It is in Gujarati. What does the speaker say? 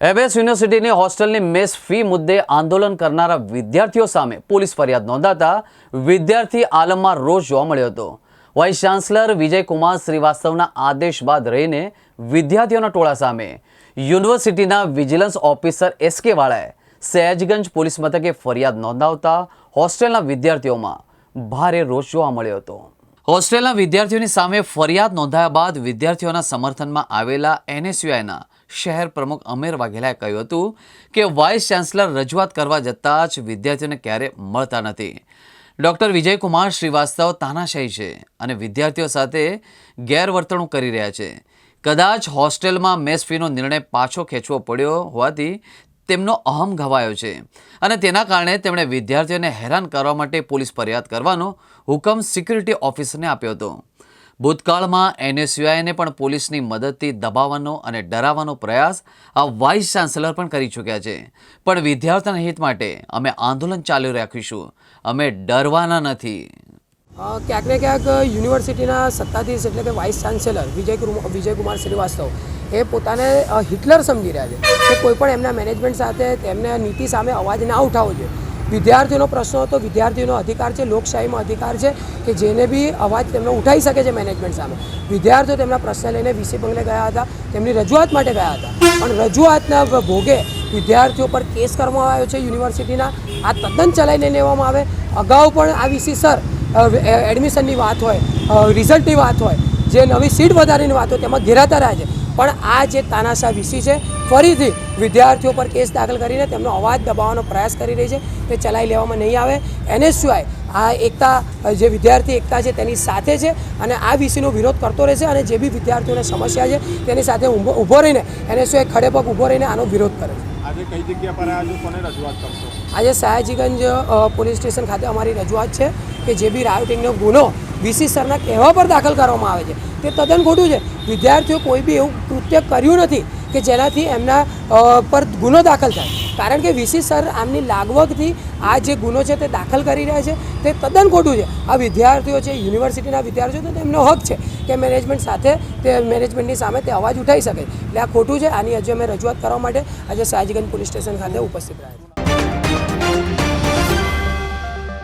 એબેસ યુનિવર્સિટીની હોસ્ટેલની મેસ ફી મુદ્દે આંદોલન કરનારા વિદ્યાર્થીઓ સામે પોલીસ ફરિયાદ નોંધાતા વિદ્યાર્થી આલમમાં રોષ જોવા મળ્યો હતો. વાઇસ ચાન્સલર વિજયકુમાર શ્રીવાસ્તવના આદેશ બાદ રહીને વિદ્યાર્થીઓના ટોળા સામે યુનિવર્સિટીના વિજિલન્સ ઓફિસર એસ કે વાળાએ સહેજગંજ પોલીસ મથકે ફરિયાદ નોંધાવતા હોસ્ટેલના વિદ્યાર્થીઓમાં ભારે રોષ જોવા મળ્યો હતો. હોસ્ટેલના વિદ્યાર્થીઓની સામે ફરિયાદ નોંધાયા બાદ વિદ્યાર્થીઓના સમર્થનમાં આવેલા એનએસયુઆઈના શહેર પ્રમુખ અમીર વાઘેલાએ કહ્યું હતું કે વાઇસ ચાન્સલર રજૂઆત કરવા જતાં જ વિદ્યાર્થીઓને ક્યારે મળતા નથી. ડૉક્ટર વિજયકુમાર શ્રીવાસ્તવ તાનાશાહી છે અને વિદ્યાર્થીઓ સાથે ગેરવર્તણૂક કરી રહ્યા છે. કદાચ હોસ્ટેલમાં મેસ ફીનો નિર્ણય પાછો ખેંચવો પડ્યો હોવાથી તેમનો અહમ ઘવાયો છે અને તેના કારણે તેમણે વિદ્યાર્થીઓને હેરાન કરવા માટે પોલીસ ફરિયાદ કરવાનો હુકમ સિક્યુરિટી ઓફિસરને આપ્યો હતો. ભૂતકાળમાં એનએસયુઆઈને પણ પોલીસની મદદથી દબાવવાનો અને ડરાવવાનો પ્રયાસ આ વાઇસ ચાન્સેલર પણ કરી ચૂક્યા છે. પણ વિદ્યાર્થીના હિત માટે અમે આંદોલન ચાલુ રાખીશું. અમે ડરવાના નથી. ક્યાંક ને ક્યાંક યુનિવર્સિટીના સત્તાધીશ એટલે કે વાઇસ ચાન્સેલર વિજય વિજયકુમાર શ્રીવાસ્તવ એ પોતાને હિટલર સમજી રહ્યા છે કે કોઈ પણ એમના મેનેજમેન્ટ સાથે તેમને નીતિ સામે અવાજ ના ઉઠાવવો જોઈએ. વિદ્યાર્થીઓનો પ્રશ્ન હતો, વિદ્યાર્થીનો અધિકાર છે, લોકશાહીમાં અધિકાર છે કે જેને બી અવાજ તેમનો ઉઠાવી શકે છે મેનેજમેન્ટ સામે. વિદ્યાર્થીઓ તેમના પ્રશ્ન લઈને વીસી બંગલે ગયા હતા, તેમની રજૂઆત માટે ગયા હતા. પણ રજૂઆતના ભોગે વિદ્યાર્થીઓ પર કેસ કરવામાં આવ્યો છે યુનિવર્સિટીના. આ તદ્દન ચલાવીને લેવામાં આવે. અગાઉ પણ આ વીસી સર એડમિશનની વાત હોય રિઝલ્ટની વાત હોય, જે નવી સીટ વધારીની વાત હોય, તેમાં ઘેરાતા રહ્યા છે. પણ આ જે તાનાશા વીસી છે ફરીથી વિદ્યાર્થીઓ પર કેસ દાખલ કરીને તેમનો અવાજ દબાવવાનો પ્રયાસ કરી રહી છે. તે ચલાવી લેવામાં નહીં આવે. એને સિવાય આ એકતા જે વિદ્યાર્થી એકતા છે તેની સાથે છે અને આ વિષયનો વિરોધ કરતો રહેશે અને જે બી વિદ્યાર્થીઓને સમસ્યા છે તેની સાથે ઊભો રહીને એને સિવાય ખડે પગ ઊભો રહીને આનો વિરોધ કરે છે. આજે કઈ જગ્યા પર આજે કોને રજૂઆત કરશો? આજે સયાજીગંજ પોલીસ સ્ટેશન ખાતે અમારી રજૂઆત છે કે જે બી રાયોટિંગનો ગુનો વીસી સરના કહેવા પર દાખલ કરવામાં આવે છે. તે તદ્દન ખોટું છે. વિદ્યાર્થીઓ કોઈ બી એવું કૃત્ય કર્યું નથી કે જેનાથી એમના પર ગુનો દાખલ થાય. કારણ કે વીસી સર આમની લાગવગથી આ જે ગુનો છે તે દાખલ કરી રહ્યા છે. તે તદ્દન ખોટું છે. આ વિદ્યાર્થીઓ છે, યુનિવર્સિટીના વિદ્યાર્થીઓ તો તેમનો હક છે કે મેનેજમેન્ટ સાથે તે મેનેજમેન્ટની સામે તે અવાજ ઉઠાવી શકે. એટલે આ ખોટું છે. આની આજે અમે રજૂઆત કરવા માટે આજે સયાજીગંજ પોલીસ સ્ટેશન ખાતે ઉપસ્થિત રહ્યા છીએ.